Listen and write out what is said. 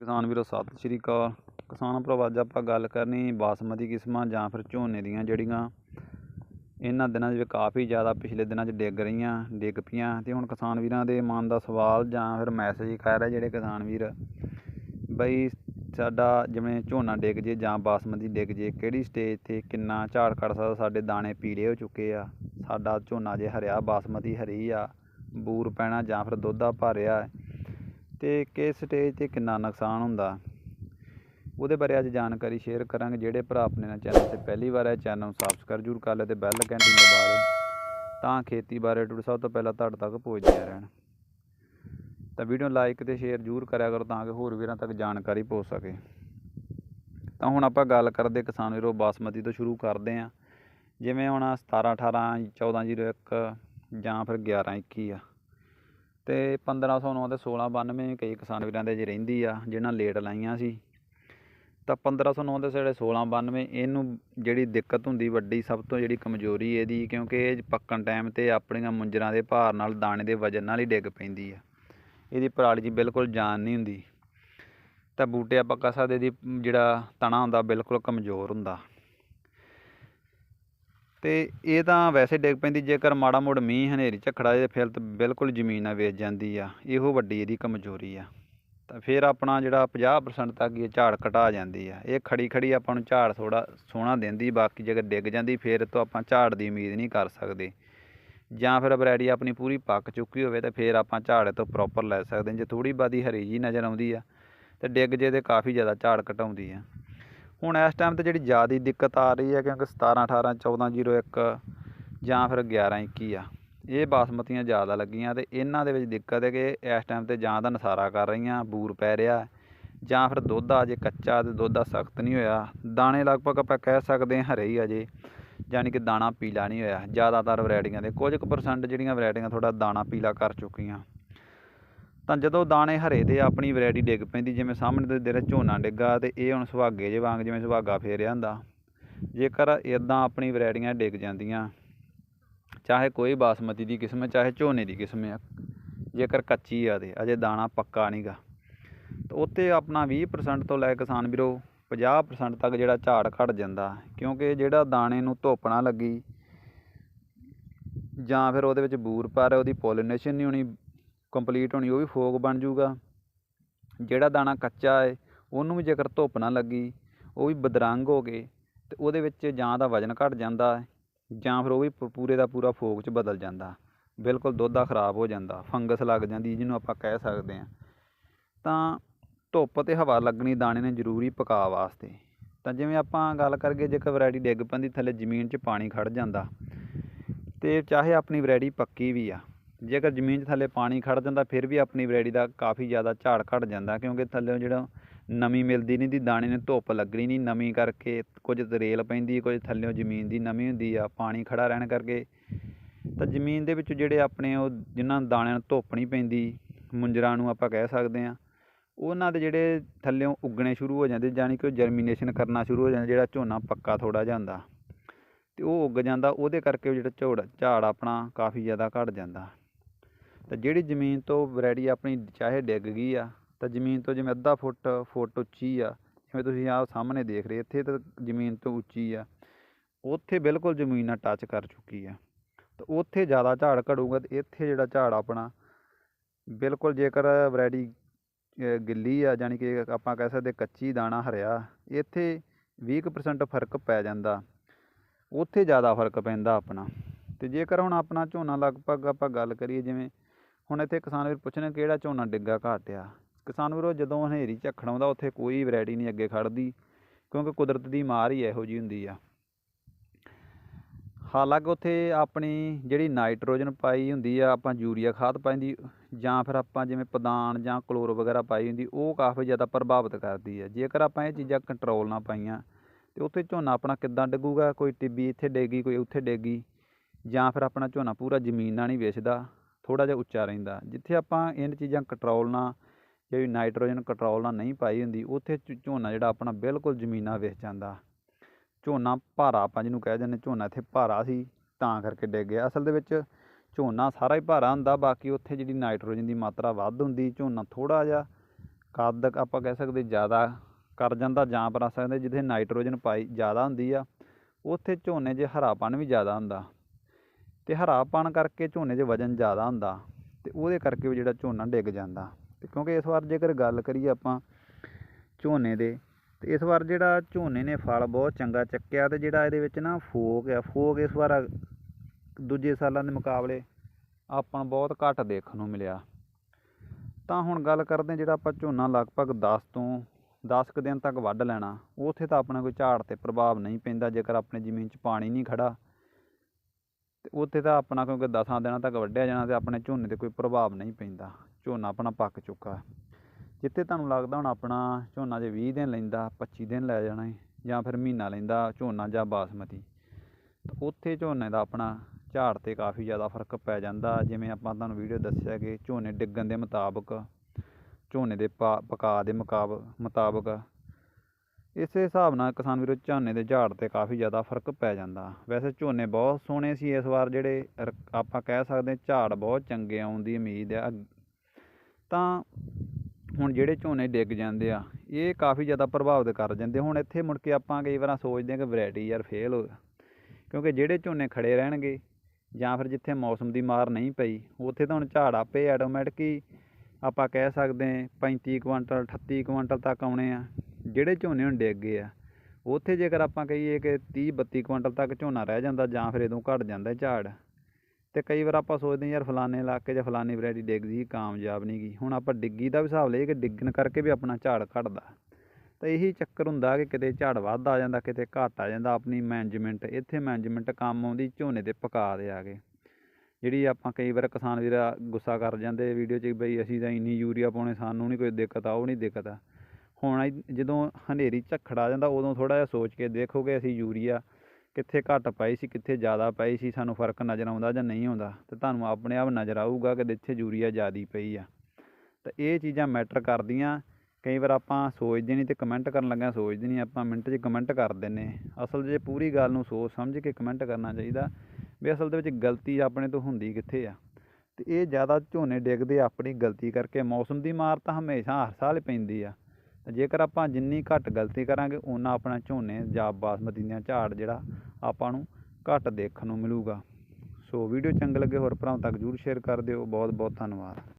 ਕਿਸਾਨ ਵੀਰੋ, ਸਤਿ ਸ਼੍ਰੀ ਅਕਾਲ। ਕਿਸਾਨ ਭਰਾਵੋ, ਅੱਜ ਆਪਾਂ ਗੱਲ ਕਰਨੀ ਬਾਸਮਤੀ ਕਿਸਮਾਂ ਜਾਂ ਫਿਰ ਝੋਨੇ ਦੀਆਂ ਜਿਹੜੀਆਂ ਇਹਨਾਂ ਦਿਨਾਂ 'ਚ ਵੀ ਕਾਫੀ ਜ਼ਿਆਦਾ ਪਿਛਲੇ ਦਿਨਾਂ 'ਚ ਡਿੱਗ ਰਹੀਆਂ, ਡਿੱਗ ਪਈਆਂ। ਤੇ ਹੁਣ ਕਿਸਾਨ ਵੀਰਾਂ ਦੇ ਮਨ ਦਾ ਸਵਾਲ ਜਾਂ ਫਿਰ ਮੈਸੇਜ ਕਰ ਰਹੇ ਜਿਹੜੇ ਕਿਸਾਨ ਵੀਰ, ਬਈ ਸਾਡਾ ਜਿਵੇਂ ਝੋਨਾ ਡਿੱਗ ਜੇ ਜਾਂ ਬਾਸਮਤੀ ਡਿੱਗ ਜੇ, ਕਿਹੜੀ ਸਟੇਜ ਤੇ ਕਿੰਨਾ ਝਾੜ ਕੱਢ ਸਕਦਾ, ਸਾਡੇ ਦਾਣੇ ਪੀਲੇ ਹੋ ਚੁੱਕੇ ਆ। ਸਾਡਾ ਝੋਨਾ ਜੇ ਹਰਿਆ, ਬਾਸਮਤੀ ਹਰੀ ਆ, ਬੂਰ ਪੈਣਾ ਜਾਂ ਫਿਰ ਦੁੱਧਾ ਭਰਿਆ ਤੇ ਕਿਸ ਸਟੇਜ ਤੇ ਕਿੰਨਾ ਨੁਕਸਾਨ ਹੁੰਦਾ? ਉਹਦੇ ਬਾਰੇ ਅੱਜ ਜਾਣਕਾਰੀ ਸ਼ੇਅਰ ਕਰਾਂਗੇ। ਜਿਹੜੇ ਭਰਾ ਆਪਣੇ ਨਾਲ ਚੈਨਲ ਤੇ ਪਹਿਲੀ ਵਾਰ ਆਏ ਚੈਨਲ ਨੂੰ ਸਬਸਕ੍ਰਾਈਬ ਜ਼ਰੂਰ ਕਰ ਲਿਓ ਤੇ ਬੈਲ ਘੰਟੀ ਦਬਾ ਲਿਓ ਤਾਂ ਖੇਤੀ ਬਾਰੇ ਟੂਰ ਸਭ ਤੋਂ ਪਹਿਲਾਂ ਤੁਹਾਡੇ ਤੱਕ ਪਹੁੰਚਦੇ ਰਹਿਣ। ਤਾਂ ਵੀਡੀਓ ਲਾਈਕ ਤੇ ਸ਼ੇਅਰ ਜ਼ਰੂਰ ਕਰਿਆ ਕਰੋ ਤਾਂ ਕਿ ਹੋਰ ਵੀਰਾਂ ਤੱਕ ਜਾਣਕਾਰੀ ਪਹੁੰਚ ਸਕੇ। ਤਾਂ ਹੁਣ ਆਪਾਂ ਗੱਲ ਕਰਦੇ ਕਿਸਾਨ ਵੀਰੋ, ਬਾਸਮਤੀ ਤੋਂ ਸ਼ੁਰੂ ਕਰਦੇ ਆਂ ਜਿਵੇਂ ਹੁਣ 17 18 1401 ਜਾਂ ਫਿਰ 11 21 ਆ। ਤੇ 1509 ਤੇ 1692 ਕਈ ਕਿਸਾਨ ਵੀਰਾਂ ਦੇ ਜੇ ਰਹਿੰਦੀ ਆ, ਜਿਹਨਾਂ ਲੇਟ ਲਾਈਆਂ ਸੀ। ਤਾਂ 1509 ਦੇ ਜਿਹੜੇ 1692 ਇਹਨੂੰ ਜਿਹੜੀ ਦਿੱਕਤ ਹੁੰਦੀ ਵੱਡੀ, ਸਭ ਤੋਂ ਜਿਹੜੀ ਕਮਜ਼ੋਰੀ ਇਹਦੀ, ਕਿਉਂਕਿ ਇਹ ਪੱਕਣ ਟਾਈਮ ਤੇ ਆਪਣੀਆਂ ਮੁੰਜਰਾਂ ਦੇ ਭਾਰ ਨਾਲ, ਦਾਣੇ ਦੇ ਵਜਨ ਨਾਲ ਹੀ ਡਿੱਗ ਪੈਂਦੀ ਆ। ਇਹਦੀ ਪਰਾਲੀ ਜੀ ਬਿਲਕੁਲ ਜਾਨ ਨਹੀਂ ਹੁੰਦੀ। ਤਾਂ ਬੂਟੇ ਆਪਾਂ ਕਹਿ ਸਕਦੇ ਇਹਦੀ ਜਿਹੜਾ ਤਣਾ ਹੁੰਦਾ, ਬਿਲਕੁਲ ਕਮਜ਼ੋਰ ਹੁੰਦਾ। ਤੇ ਇਹ ਤਾਂ ਵੈਸੇ ਡਿੱਗ ਪੈਂਦੀ, ਜੇਕਰ ਮਾੜਾ ਮੋੜ ਮੀਂਹ ਹਨੇਰੀ ਝੱਖੜਾ ਜੇ ਫਿਰ ਤਾਂ ਬਿਲਕੁਲ ਜ਼ਮੀਨ ਨਾਲ ਵੇਚ ਜਾਂਦੀ ਆ, ਇਹੋ ਵੱਡੀ ਇਹਦੀ ਕਮਜ਼ੋਰੀ ਆ। ਤਾਂ ਫਿਰ ਆਪਣਾ ਜਿਹੜਾ 50% ਤੱਕ ਇਹ ਝਾੜ ਘਟਾ ਜਾਂਦੀ ਆ। ਇਹ ਖੜੀ ਖੜੀ ਆਪਾਂ ਨੂੰ ਝਾੜ ਥੋੜਾ ਸੋਹਣਾ ਦਿੰਦੀ, ਬਾਕੀ ਜੇਕਰ ਡਿੱਗ ਜਾਂਦੀ ਫਿਰ ਤੋਂ ਆਪਾਂ ਝਾੜ ਦੀ ਉਮੀਦ ਨਹੀਂ ਕਰ ਸਕਦੇ। ਜਾਂ ਫਿਰ ਵੈਰਾਈਟੀ ਆਪਣੀ ਪੂਰੀ ਪੱਕ ਚੁੱਕੀ ਹੋਵੇ ਤਾਂ ਫਿਰ ਆਪਾਂ ਝਾੜ ਤੋਂ ਪ੍ਰੋਪਰ ਲੈ ਸਕਦੇ ਜੇ ਥੋੜੀ ਬਾਦੀ ਹਰੀ ਜੀ ਨਜ਼ਰ ਆਉਂਦੀ ਆ, ਤੇ ਡਿੱਗ ਜੇ ਤੇ ਕਾਫੀ ਜ਼ਿਆਦਾ ਝਾੜ ਘਟਾਉਂਦੀ ਆ। ਹੁਣ ਇਸ ਟਾਈਮ ਤੇ ਜਿਹੜੀ ਜ਼ਿਆਦਾ ਦਿੱਕਤ ਆ ਰਹੀ ਹੈ ਕਿਉਂਕਿ 17 18 1401 ਜਾਂ ਫਿਰ 11 21 ਆ, ਇਹ ਬਾਸਮਤੀਆਂ ਜ਼ਿਆਦਾ ਲੱਗੀਆਂ ਤੇ ਇਹਨਾਂ ਦੇ ਵਿੱਚ ਦਿੱਕਤ ਹੈ ਕਿ ਇਸ ਟਾਈਮ ਤੇ ਜਾਂ ਤਾਂ ਨਸਾਰਾ ਕਰ ਰਹੀਆਂ, ਬੂਰ ਪੈ ਰਿਹਾ, ਜਾਂ ਫਿਰ ਦੁੱਧ ਆ ਜੇ ਕੱਚਾ ਤੇ ਦੁੱਧ ਆ ਸਖਤ ਨਹੀਂ ਹੋਇਆ, ਦਾਣੇ ਲਗਭਗ ਆਪਾਂ ਕਹਿ ਸਕਦੇ ਹਾਂ ਹਰੇ ਹੀ ਅਜੇ ਯਾਨੀ ਕਿ ਦਾਣਾ ਪੀਲਾ ਨਹੀਂ ਹੋਇਆ, ਜ਼ਿਆਦਾਤਰ ਵੈਰਾਈਟੀਆਂ ਦੇ, ਕੁਝ ਕੁ ਪਰਸੈਂਟ ਜਿਹੜੀਆਂ ਵੈਰਾਈਟੀਆਂ ਥੋੜਾ ਦਾਣਾ ਪੀਲਾ ਕਰ ਚੁੱਕੀਆਂ। ਤਾਂ ਜਦੋਂ ਦਾਣੇ ਹਰੇ ਦੇ ਆਪਣੀ ਵੈਰਾਈਟੀ ਡਿੱਗ ਪੈਂਦੀ, ਜਿਵੇਂ ਸਾਹਮਣੇ ਤੇ ਦੇਰੇ ਝੋਨਾ ਡਿੱਗਾ ਤੇ ਇਹ ਹੁਣ ਸੁਹਾਗੇ ਜੇ ਵਾਂਗ, ਜਿਵੇਂ ਸੁਹਾਗਾ ਫੇਰਿਆ ਹੁੰਦਾ। ਜੇਕਰ ਇਦਾਂ ਆਪਣੀ ਵੈਰਾਈਟੀਆਂ ਡਿੱਗ ਜਾਂਦੀਆਂ, ਚਾਹੇ ਕੋਈ ਬਾਸਮਤੀ ਦੀ ਕਿਸਮ ਹੈ, ਚਾਹੇ ਝੋਨੇ ਦੀ ਕਿਸਮ ਹੈ, ਜੇਕਰ ਕੱਚੀ ਆ ਤੇ ਅਜੇ ਦਾਣਾ ਪੱਕਾ ਨਹੀਂਗਾ ਤਾਂ ਉੱਥੇ ਆਪਣਾ 20% ਤੋਂ ਲੈ ਕਿਸਾਨ ਵੀਰੋ 50% ਤੱਕ ਜਿਹੜਾ ਝਾੜ ਘਟ ਜਾਂਦਾ, ਕਿਉਂਕਿ ਜਿਹੜਾ ਦਾਣੇ ਨੂੰ ਧੁੱਪ ਨਾ ਲੱਗੀ ਜਾਂ ਫਿਰ ਉਹਦੇ ਵਿੱਚ ਬੂਰ ਪਰ ਉਹਦੀ ਪੋਲੀਨੇਸ਼ਨ ਨਹੀਂ ਹੋਣੀ ਕੰਪਲੀਟ ਹੋਣੀ, ਉਹ ਵੀ ਫੋਗ ਬਣ ਜਾਊਗਾ। ਜਿਹੜਾ ਦਾਣਾ ਕੱਚਾ ਹੈ ਉਹਨੂੰ ਵੀ ਜੇਕਰ ਧੁੱਪ ਨਾ ਲੱਗੀ, ਉਹ ਵੀ ਬਦਰੰਗ ਹੋ ਗਏ, ਤੇ ਉਹਦੇ ਵਿੱਚ ਜਾਂ ਦਾ ਵਜਨ ਘਟ ਜਾਂਦਾ ਜਾਂ ਫਿਰ ਉਹ ਵੀ ਪੂਰੇ ਦਾ ਪੂਰਾ ਫੋਗ 'ਚ ਬਦਲ ਜਾਂਦਾ। ਬਿਲਕੁਲ ਦੁੱਧ ਦਾ ਖਰਾਬ ਹੋ ਜਾਂਦਾ, ਫੰਗਸ ਲੱਗ ਜਾਂਦੀ ਜਿਹਨੂੰ ਆਪਾਂ ਕਹਿ ਸਕਦੇ ਹਾਂ ਤਾਂ ਧੁੱਪ ਅਤੇ ਹਵਾ ਲੱਗਣੀ ਦਾਣੇ ਨੇ ਜ਼ਰੂਰੀ ਪਕਾ ਵਾਸਤੇ। ਤਾਂ ਜਿਵੇਂ ਆਪਾਂ ਗੱਲ ਕਰਗੇ ਜੇਕਰ ਵੈਰਾਈਟੀ ਡਿੱਗ ਪੈਂਦੀ, ਥੱਲੇ ਜ਼ਮੀਨ 'ਚ ਪਾਣੀ ਖੜ ਜਾਂਦਾ ਅਤੇ ਚਾਹੇ ਆਪਣੀ ਵੈਰਾਈਟੀ ਪੱਕੀ ਵੀ ਆ ਜੇਕਰ ਜ਼ਮੀਨ 'ਚ ਥੱਲੇ ਪਾਣੀ ਖੜ ਜਾਂਦਾ, ਫਿਰ ਵੀ ਆਪਣੀ ਵੈਰਾਈਟੀ ਦਾ ਕਾਫੀ ਜ਼ਿਆਦਾ ਝਾੜ ਘਟ ਜਾਂਦਾ, ਕਿਉਂਕਿ ਥੱਲੇ ਜਿਹੜਾ ਨਮੀ ਮਿਲਦੀ ਨਹੀਂ ਦੀ, ਦਾਣੇ ਨੇ ਧੁੱਪ ਲੱਗਣੀ ਨਹੀਂ, ਨਮੀ ਕਰਕੇ ਕੁਝ ਰੇਲ ਪੈਂਦੀ ਕੁਝ ਥੱਲਿਓਂ ਜ਼ਮੀਨ ਦੀ ਨਮੀ ਹੁੰਦੀ ਆ, ਪਾਣੀ ਖੜਾ ਰਹਿਣ ਕਰਕੇ। ਤਾਂ ਜ਼ਮੀਨ ਦੇ ਵਿੱਚ ਜਿਹੜੇ ਆਪਣੇ ਉਹ ਜਿਨ੍ਹਾਂ ਦਾਣਿਆਂ ਨੂੰ ਧੁੱਪ ਨਹੀਂ ਪੈਂਦੀ, ਮੁੰਜਰਾਂ ਨੂੰ ਆਪਾਂ ਕਹਿ ਸਕਦੇ ਹਾਂ, ਉਹਨਾਂ ਦੇ ਜਿਹੜੇ ਥੱਲਿਓਂ ਉੱਗਣੇ ਸ਼ੁਰੂ ਹੋ ਜਾਂਦੇ, ਜਾਣੀ ਕਿ ਉਹ ਜਰਮੀਨੇਸ਼ਨ ਕਰਨਾ ਸ਼ੁਰੂ ਹੋ ਜਾਂਦਾ, ਜਿਹੜਾ ਝੋਨਾ ਪੱਕਾ ਥੋੜਾ ਜਿਹਾ ਹੁੰਦਾ ਤੇ ਉਹ ਉੱਗ ਜਾਂਦਾ, ਉਹਦੇ ਕਰਕੇ ਉਹ ਜਿਹੜਾ ਝੋੜ, ਝਾੜ ਆਪਣਾ ਕਾਫੀ ਜ਼ਿਆਦਾ ਘਟ ਜਾਂਦਾ। ਤਾਂ ਜਿਹੜੀ ਜ਼ਮੀਨ ਤੋਂ ਵੈਰਾਈਟੀ ਆਪਣੀ ਚਾਹੇ ਡਿੱਗ ਗਈ ਆ, ਤਾਂ ਜ਼ਮੀਨ ਤੋਂ ਜਿਵੇਂ ਅੱਧਾ ਫੁੱਟ ਫੁੱਟ ਉੱਚੀ ਆ, ਜਿਵੇਂ ਤੁਸੀਂ ਆਪ ਸਾਹਮਣੇ ਦੇਖ ਰਹੇ, ਇੱਥੇ ਤਾਂ ਜ਼ਮੀਨ ਤੋਂ ਉੱਚੀ ਆ, ਉੱਥੇ ਬਿਲਕੁਲ ਜ਼ਮੀਨ ਨਾਲ ਟੱਚ ਕਰ ਚੁੱਕੀ ਆ। ਤਾਂ ਉੱਥੇ ਜ਼ਿਆਦਾ ਝਾੜ ਘੜੂਗਾ ਤੇ ਇੱਥੇ ਜਿਹੜਾ ਝਾੜ ਆਪਣਾ ਬਿਲਕੁਲ ਜੇਕਰ ਵੈਰਾਈਟੀ ਗਿੱਲੀ ਆ ਯਾਨੀ ਕਿ ਆਪਾਂ ਕਹਿ ਸਕਦੇ ਕੱਚੀ ਦਾਣਾ ਹਰਿਆ, ਇੱਥੇ 20% ਫ਼ਰਕ ਪੈ ਜਾਂਦਾ। ਉੱਥੇ ਜ਼ਿਆਦਾ ਫ਼ਰਕ ਪੈਂਦਾ ਆਪਣਾ। ਤੇ ਜੇਕਰ ਹੁਣ ਆਪਣਾ ਝੋਨਾ ਲਗਭਗ ਆਪਾਂ ਗੱਲ ਕਰੀਏ ਜਿਵੇਂ ਹੁਣ ਇੱਥੇ ਕਿਸਾਨ ਵੀਰ ਪੁੱਛਣੇ ਕਿਹੜਾ ਝੋਨਾ ਡਿੱਗਾ ਘੱਟ ਆ। ਕਿਸਾਨ ਵੀਰੋ, ਜਦੋਂ ਹਨੇਰੀ ਝੱਖਣ ਆਉਂਦਾ, ਉੱਥੇ ਕੋਈ ਵੈਰਾਈਟੀ ਨਹੀਂ ਅੱਗੇ ਖੜਦੀ, ਕਿਉਂਕਿ ਕੁਦਰਤ ਦੀ ਮਾਰ ਹੀ ਇਹੋ ਜੀ ਹੁੰਦੀ ਆ। ਹਾਲਾਂਕਿ ਉੱਥੇ ਆਪਣੀ ਜਿਹੜੀ ਨਾਈਟ੍ਰੋਜਨ ਪਾਈ ਹੁੰਦੀ ਆ, ਆਪਾਂ ਯੂਰੀਆ ਖਾਦ ਪਾਈਦੀ ਜਾਂ ਫਿਰ ਆਪਾਂ ਜਿਵੇਂ ਪਦਾਨ ਜਾਂ ਕਲੋਰ ਵਗੈਰਾ ਪਾਈ ਹੁੰਦੀ, ਉਹ ਕਾਫੀ ਜ਼ਿਆਦਾ ਪ੍ਰਭਾਵਿਤ ਕਰਦੀ ਹੈ ਜੇਕਰ ਆਪਾਂ ਇਹ ਚੀਜ਼ਾਂ ਕੰਟਰੋਲ ਨਾ ਪਾਈਆਂ, ਤੇ ਉੱਥੇ ਝੋਨਾ ਆਪਣਾ ਕਿੱਦਾਂ ਡਿੱਗੂਗਾ? ਕੋਈ ਟਿੱਬੀ ਇੱਥੇ ਡੇਗੀ ਕੋਈ ਉੱਥੇ ਡੇਗੀ ਜਾਂ ਫਿਰ ਆਪਣਾ ਝੋਨਾ ਪੂਰਾ ਜ਼ਮੀਨ ਨਾਲ ਨਹੀਂ ਵੇਚਦਾ। ਥੋੜਾ ਜਿਹਾ ਉੱਚਾ ਰਹਿੰਦਾ। ਜਿੱਥੇ ਆਪਾਂ ਇਹਨਾਂ ਚੀਜ਼ਾਂ ਕੰਟਰੋਲ ਨਾਲ ਜਿਹੜੀ ਨਾਈਟ੍ਰੋਜਨ ਕੰਟਰੋਲ ਨਾਲ ਨਹੀਂ ਪਾਈ ਹੁੰਦੀ, ਉੱਥੇ ਝ- ਝੋਨਾ ਜਿਹੜਾ ਆਪਣਾ ਬਿਲਕੁਲ ਜ਼ਮੀਨਾਂ ਨਾਲ ਜਾਂਦਾ। ਝੋਨਾ ਭਾਰਾ ਆਪਾਂ ਜਿਹਨੂੰ ਕਹਿ ਦਿੰਦੇ, ਝੋਨਾ ਇੱਥੇ ਭਾਰਾ ਸੀ ਤਾਂ ਕਰਕੇ ਡਿੱਗ ਗਿਆ। ਅਸਲ ਦੇ ਵਿੱਚ ਝੋਨਾ ਸਾਰਾ ਹੀ ਭਾਰਾ ਹੁੰਦਾ, ਬਾਕੀ ਉੱਥੇ ਜਿਹੜੀ ਨਾਈਟ੍ਰੋਜਨ ਦੀ ਮਾਤਰਾ ਵੱਧ ਹੁੰਦੀ, ਝੋਨਾ ਥੋੜਾ ਜਿਹਾ ਕੱਦ ਆਪਾਂ ਕਹਿ ਸਕਦੇ ਜ਼ਿਆਦਾ ਕਰ ਜਾਂਦਾ ਜਾਂ ਬਣਾ ਸਕਦੇ ਜਿੱਥੇ ਨਾਈਟ੍ਰੋਜਨ ਪਾਈ ਜ਼ਿਆਦਾ ਹੁੰਦੀ ਆ, ਉੱਥੇ ਝੋਨੇ 'ਚ ਹਰਾਪਣ ਵੀ ਜ਼ਿਆਦਾ ਹੁੰਦਾ। ਅਤੇ ਹਰਾਪਣ ਕਰਕੇ ਝੋਨੇ 'ਚ ਵਜਨ ਜ਼ਿਆਦਾ ਹੁੰਦਾ ਅਤੇ ਉਹਦੇ ਕਰਕੇ ਵੀ ਜਿਹੜਾ ਝੋਨਾ ਡਿੱਗ ਜਾਂਦਾ। ਅਤੇ ਕਿਉਂਕਿ ਇਸ ਵਾਰ ਜੇਕਰ ਗੱਲ ਕਰੀਏ ਆਪਾਂ ਝੋਨੇ ਦੇ ਅਤੇ ਇਸ ਵਾਰ ਜਿਹੜਾ ਝੋਨੇ ਨੇ ਫਲ ਬਹੁਤ ਚੰਗਾ ਚੱਕਿਆ ਅਤੇ ਜਿਹੜਾ ਇਹਦੇ ਵਿੱਚ ਨਾ ਫੋਕ ਆ, ਫੋਕ ਇਸ ਵਾਰ ਦੂਜੇ ਸਾਲਾਂ ਦੇ ਮੁਕਾਬਲੇ ਆਪਾਂ ਨੂੰ ਬਹੁਤ ਘੱਟ ਦੇਖਣ ਨੂੰ ਮਿਲਿਆ। ਤਾਂ ਹੁਣ ਗੱਲ ਕਰਦੇ ਜਿਹੜਾ ਆਪਾਂ ਝੋਨਾ ਲਗਭਗ 10 ਤੋਂ 10 ਕੁ ਦਿਨ ਤੱਕ ਵੱਢ ਲੈਣਾ, ਉੱਥੇ ਤਾਂ ਆਪਣਾ ਕੋਈ ਝਾੜ 'ਤੇ ਪ੍ਰਭਾਵ ਨਹੀਂ ਪੈਂਦਾ ਜੇਕਰ ਆਪਣੀ ਜ਼ਮੀਨ 'ਚ ਪਾਣੀ ਨਹੀਂ ਖੜਾ ਤੇ ਉੱਥੇ ਤਾਂ ਆਪਣਾ ਕਿਉਂਕਿ 10 ਦਿਨਾਂ ਤੱਕ ਵੱਢਿਆ ਜਾਣਾ ਤੇ ਆਪਣੇ ਝੋਨੇ 'ਤੇ ਕੋਈ ਪ੍ਰਭਾਵ ਨਹੀਂ ਪੈਂਦਾ। ਝੋਨਾ ਆਪਣਾ ਪੱਕ ਚੁੱਕਾ। ਜਿੱਥੇ ਤੁਹਾਨੂੰ ਲੱਗਦਾ ਹੁਣ ਆਪਣਾ ਝੋਨਾ ਜੇ 20 ਦਿਨ ਲੈਂਦਾ 25 ਦਿਨ ਲੈ ਜਾਣਾ ਹੈ ਜਾਂ ਫਿਰ ਮਹੀਨਾ ਲੈਂਦਾ ਝੋਨਾ ਜਾਂ ਬਾਸਮਤੀ, ਤਾਂ ਉੱਥੇ ਝੋਨੇ ਦਾ ਆਪਣਾ ਝਾੜ 'ਤੇ ਕਾਫੀ ਜ਼ਿਆਦਾ ਫ਼ਰਕ ਪੈ ਜਾਂਦਾ। ਜਿਵੇਂ ਆਪਾਂ ਤੁਹਾਨੂੰ ਵੀਡੀਓ ਦੱਸਿਆ ਕਿ ਝੋਨੇ ਡਿੱਗਣ ਦੇ ਮੁਤਾਬਕ, ਝੋਨੇ ਦੇ ਪਾ ਪਕਾ ਦੇ ਮੁਕਾਬ ਮੁਤਾਬਕ ਇਸੇ ਹਿਸਾਬ ਨਾਲ ਕਿਸਾਨ ਵੀਰੋ, ਝੋਨੇ ਦੇ ਝਾੜ 'ਤੇ ਕਾਫੀ ਜ਼ਿਆਦਾ ਫ਼ਰਕ ਪੈ ਜਾਂਦਾ। ਵੈਸੇ ਝੋਨੇ ਬਹੁਤ ਸੋਹਣੇ ਸੀ ਇਸ ਵਾਰ ਜਿਹੜੇ ਰ- ਆਪਾਂ ਕਹਿ ਸਕਦੇ ਝਾੜ ਬਹੁਤ ਚੰਗੇ ਆਉਣ ਦੀ ਉਮੀਦ ਆ। ਤਾਂ ਹੁਣ ਜਿਹੜੇ ਝੋਨੇ ਡਿੱਗ ਜਾਂਦੇ ਆ, ਇਹ ਕਾਫੀ ਜ਼ਿਆਦਾ ਪ੍ਰਭਾਵਿਤ ਕਰ ਜਾਂਦੇ। ਹੁਣ ਇੱਥੇ ਮੁੜ ਕੇ ਆਪਾਂ ਕਈ ਵਾਰਾਂ ਸੋਚਦੇ ਹਾਂ ਕਿ ਵੈਰਾਈਟੀ ਯਾਰ ਫੇਲ ਹੋ, ਕਿਉਂਕਿ ਜਿਹੜੇ ਝੋਨੇ ਖੜੇ ਰਹਿਣਗੇ ਜਾਂ ਫਿਰ ਜਿੱਥੇ ਮੌਸਮ ਦੀ ਮਾਰ ਨਹੀਂ ਪਈ, ਉੱਥੇ ਤਾਂ ਹੁਣ ਝਾੜ ਆਪੇ ਆਟੋਮੈਟਿਕ ਹੀ ਆਪਾਂ ਕਹਿ ਸਕਦੇ ਹਾਂ 35 ਕੁਇੰਟਲ 38 ਕੁਇੰਟਲ ਤੱਕ ਆਉਣੇ ਆ। ਜਿਹੜੇ ਝੋਨੇ ਹੁਣ ਡਿੱਗ ਗਏ ਆ, ਉੱਥੇ ਜੇਕਰ ਆਪਾਂ ਕਹੀਏ ਕਿ 30 32 ਕੁਇੰਟਲ ਤੱਕ ਝੋਨਾ ਰਹਿ ਜਾਂਦਾ ਜਾਂ ਫਿਰ ਇਦੋਂ ਘਟ ਜਾਂਦਾ ਝਾੜ, ਤੇ ਕਈ ਵਾਰ ਆਪਾਂ ਸੋਚਦੇ ਯਾਰ ਫਲਾਣੇ ਇਲਾਕੇ 'ਚ ਫਲਾਣੀ ਵੈਰਾਈਟੀ ਡਿੱਗਦੀ ਕਾਮਯਾਬ ਨਹੀਂ ਗਈ ਹੁਣ ਆਪਾਂ ਡਿੱਗੀ ਦਾ ਵੀ ਹਿਸਾਬ ਲਈਏ ਕਿ ਡਿੱਗਣ ਕਰਕੇ ਵੀ ਆਪਣਾ ਝਾੜ ਘਟਦਾ। ਤਾਂ ਇਹੀ ਚੱਕਰ ਹੁੰਦਾ ਕਿ ਕਿਤੇ ਝਾੜ ਵੱਧ ਆ ਜਾਂਦਾ, ਕਿਤੇ ਘੱਟ ਆ ਜਾਂਦਾ, ਆਪਣੀ ਮੈਨੇਜਮੈਂਟ ਇੱਥੇ ਮੈਨੇਜਮੈਂਟ ਕੰਮ ਆਉਂਦੀ, ਝੋਨੇ 'ਤੇ ਪਕਾ ਦੇ ਆ ਕੇ ਜਿਹੜੀ ਆਪਾਂ ਕਈ ਵਾਰ ਕਿਸਾਨ ਵੀਰ ਗੁੱਸਾ ਕਰ ਜਾਂਦੇ, ਵੀਡੀਓ 'ਚ ਬਈ ਅਸੀਂ ਤਾਂ ਇੰਨੀ ਯੂਰੀਆ ਪਾਉਣੇ, ਸਾਨੂੰ ਨਹੀਂ ਕੋਈ ਦਿੱਕਤ ਆ ਉਹ ਨਹੀਂ ਦਿੱਕਤ। ਆ ਹੁਣ ਇਹ ਜਦੋਂ ਹਨੇਰੀ ਝੱਖੜ ਆ ਜਾਂਦਾ, ਉਦੋਂ ਥੋੜ੍ਹਾ ਜਿਹਾ ਸੋਚ ਕੇ ਦੇਖੋਗੇ ਅਸੀਂ ਯੂਰੀਆ ਕਿੱਥੇ ਘੱਟ ਪਾਈ ਸੀ, ਕਿੱਥੇ ਜ਼ਿਆਦਾ ਪਾਈ ਸੀ, ਸਾਨੂੰ ਫ਼ਰਕ ਨਜ਼ਰ ਆਉਂਦਾ ਜਾਂ ਨਹੀਂ ਆਉਂਦਾ, ਤੇ ਤੁਹਾਨੂੰ ਆਪਣੇ ਆਪ ਨਜ਼ਰ ਆਊਗਾ ਕਿ ਇੱਥੇ ਯੂਰੀਆ ਜ਼ਿਆਦੀ ਪਈ ਆ। ਤਾਂ ਇਹ ਚੀਜ਼ਾਂ ਮੈਟਰ ਕਰਦੀਆਂ, ਕਈ ਵਾਰ ਆਪਾਂ ਸੋਚਦੇ ਨਹੀਂ ਤੇ ਕਮੈਂਟ ਕਰਨ ਲੱਗਿਆ ਸੋਚਦੇ ਨਹੀਂ, ਆਪਾਂ ਮਿੰਟ 'ਚ ਕਮੈਂਟ ਕਰ ਦਿੰਨੇ ਅਸਲ 'ਚ ਪੂਰੀ ਗੱਲ ਨੂੰ ਸੋਚ ਸਮਝ ਕੇ ਕਮੈਂਟ ਕਰਨਾ ਚਾਹੀਦਾ ਵੀ ਅਸਲ ਦੇ ਵਿੱਚ ਗਲਤੀ ਆਪਣੇ ਤੋਂ ਹੁੰਦੀ ਕਿੱਥੇ ਆ। ਤੇ ਇਹ ਜ਼ਿਆਦਾ ਝੋਨੇ ਡਿੱਗਦੇ ਆਪਣੀ ਗਲਤੀ ਕਰਕੇ ਮੌਸਮ ਦੀ ਮਾਰ ਤਾਂ ਹਮੇਸ਼ਾ ਹਰ ਸਾਲ ਪੈਂਦੀ ਆ। ਜੇਕਰ ਆਪਾਂ ਜਿੰਨੀ ਘੱਟ ਗਲਤੀ ਕਰਾਂਗੇ ਉਨਾ ਆਪਣਾ ਝੋਨੇ ਜਾਂ ਬਾਸਮਤੀ ਦੀਆਂ ਝਾੜ ਜਿਹੜਾ ਆਪਾਂ ਨੂੰ ਘੱਟ ਦੇਖਣ ਨੂੰ ਮਿਲੂਗਾ। ਸੋ ਵੀਡੀਓ ਚੰਗੇ ਲੱਗੇ, ਹੋਰ ਭਰਾਵਾਂ ਤੱਕ ਜਰੂਰ ਸ਼ੇਅਰ ਕਰ ਦਿਓ। ਬਹੁਤ ਬਹੁਤ ਧੰਨਵਾਦ।